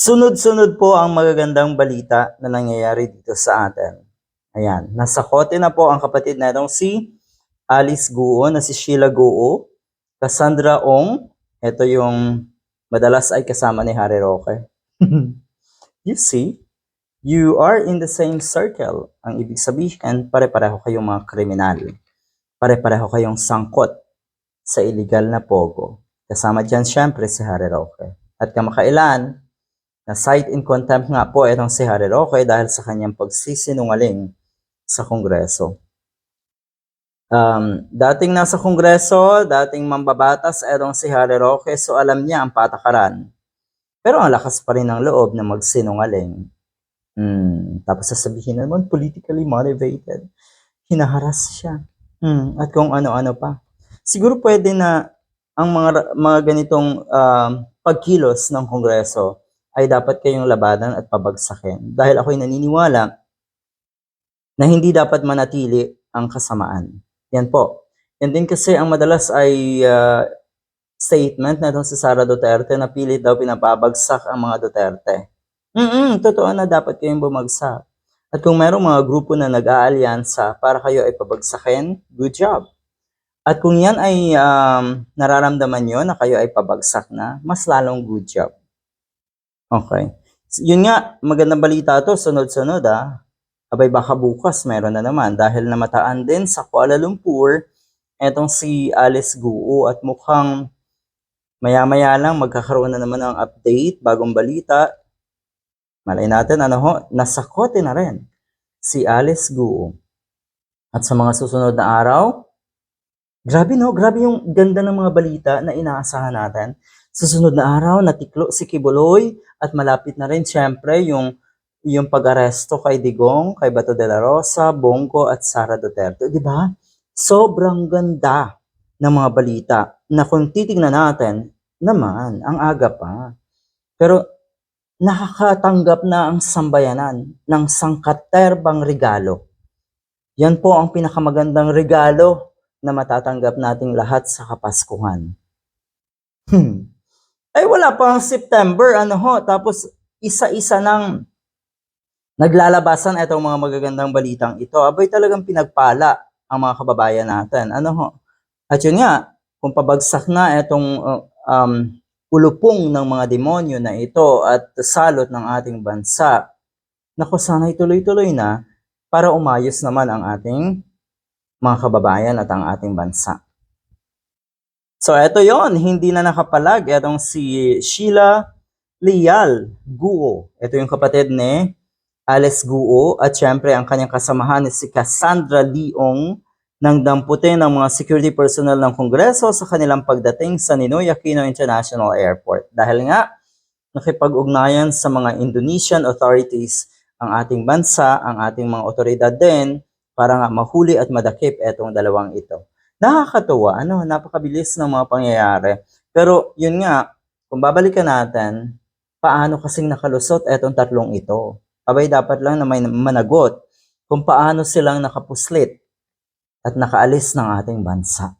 Sunod-sunod po ang magagandang balita na nangyayari dito sa atin. Ayan, nasa kote na po ang kapatid natong si Alice Guo na si Sheila Guo, Cassandra Ong, ito yung madalas ay kasama ni Harry Roque. you see, you are in the same circle. Ang ibig sabihin, pare-pareho kayong mga kriminal. Pare-pareho kayong sangkot sa illegal na pogo. Kasama dyan syempre si Harry Roque. At kamakailan, na cite in contempt nga po itong si Harry Roque dahil sa kanyang pagsisinungaling sa Kongreso. Um, dating nasa Kongreso, dating mambabatas itong si Harry Roque, so alam niya ang patakaran. Pero ang lakas pa rin ng loob na magsinungaling. Hmm, tapos sasabihin naman, politically motivated. Hinaharas siya. Hmm, at kung ano-ano pa. Siguro pwede na ang mga, mga ganitong um, pagkilos ng Kongreso ay dapat kayong labanan at pabagsakin. Dahil ako'y naniniwala na hindi dapat manatili ang kasamaan. Yan po. Yan din kasi ang madalas ay ah, statement na itong si Sara Duterte na pilit daw pinapabagsak ang mga Duterte. Mm totoo na dapat kayong bumagsak. At kung mayroong mga grupo na nag-aalyansa para kayo ay pabagsakin, good job. At kung yan ay um, nararamdaman nyo na kayo ay pabagsak na, mas lalong good job. Okay. Yun nga, magandang balita to, sunod-sunod ah. Abay baka bukas meron na naman dahil namataan din sa Kuala Lumpur etong si Alice Guo at mukhang maya-maya lang magkakaroon na naman ng update, bagong balita. Malay natin ano ho, nasa kote na rin si Alice Guo. At sa mga susunod na araw, grabe no, grabe yung ganda ng mga balita na inaasahan natin. Susunod na araw, natiklo si Kibuloy at malapit na rin syempre yung yung pag-aresto kay Digong, kay Bato de la Rosa, Bongo at Sara Duterte. Di ba? Sobrang ganda ng mga balita na kung titignan natin, naman, ang aga pa. Pero nakakatanggap na ang sambayanan ng sangkaterbang regalo. Yan po ang pinakamagandang regalo na matatanggap nating lahat sa Kapaskuhan. Hmm. Ay wala pa ang September, ano ho, tapos isa-isa ng naglalabasan itong mga magagandang balitang ito. Abay talagang pinagpala ang mga kababayan natin. Ano ho? At yun nga, kung pabagsak na itong uh, um, ulupong ng mga demonyo na ito at salot ng ating bansa, naku sana'y tuloy-tuloy na para umayos naman ang ating mga kababayan at ang ating bansa. So eto yon hindi na nakapalag itong si Sheila Lial Guo. Ito yung kapatid ni Alice Guo at syempre ang kanyang kasamahan ni si Cassandra Leong ng damputin ng mga security personnel ng Kongreso sa kanilang pagdating sa Ninoy Aquino International Airport. Dahil nga, nakipag-ugnayan sa mga Indonesian authorities ang ating bansa, ang ating mga otoridad din, para nga mahuli at madakip etong dalawang ito. Nakakatuwa, ano, napakabilis ng mga pangyayari. Pero yun nga, kung babalikan natin, paano kasing nakalusot etong tatlong ito? Abay, dapat lang na may managot kung paano silang nakapuslit at nakaalis ng ating bansa.